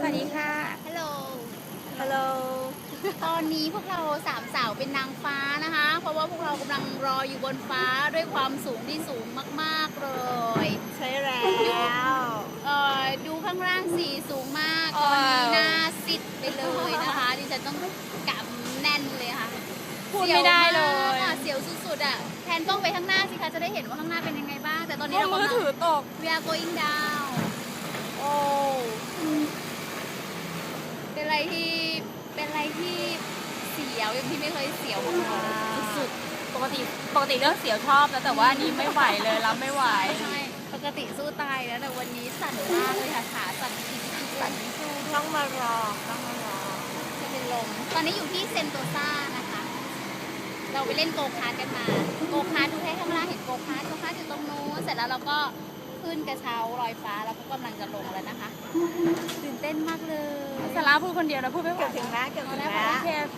สวัสดีค่ะ ฮัลโหล ฮัลโหล ตอนนี้พวกเราสามสาวเป็นนางฟ้านะคะ เพราะว่าพวกเรากำลังรออยู่บนฟ้าด้วยความสูงที่สูงมากๆเลย ใช่แล้วเอ่อดูข้างล่างสีสูงมากเอ่ตออนนี้หน้าซิดไปเลยนะคะดิฉันต้องกำแน่นเลยค่ะพูดไม่ได้เลสีวมากยอะเสียวสุดๆอะแทนกล้องไปข้างหน้าสิคะจะได้เห็นว่าข้างหน้าเป็นยังไงบ้าง แต่ตอนนี้ก็เรามือกำลัง ถือตก we are going down โอ้ เป็นอะไร ที่เป็นอะไรที่เสียวอย่างที่ไม่เคยเสียวมาก่อนสุดปกติปกติเรื่องเสียวชอบนะแต่ว่าอันนี้ไม่ไหวเลยรับไม่ไหวๆใช่ปกติสู้ตายแล้วแต่วันนี้สั่นมากเลยค่ะขาสั่นจริงๆสั่นไม่สู้ด้วยต้องมารอต้องมารอจะเป็นลมตอนนี้อยู่ที่เซนโตซานะคะ เราไปเล่นโกคาร์ทกันมา โกคาร์ทดูให้ข้างล่างเห็นโกคาร์ทโกคาร์ทอยู่ตรงนู้นเสร็จแล้วเราก็ขึ้นกระเช้าลอยฟ้าแล้วก็กำลังจะลงแล้วนะคะตื่น เต้นมากเลยสาระพูดคนเดียวนะพูดไม่หมดถึงแล้วเกือบถึงแล้วโอเคฟิน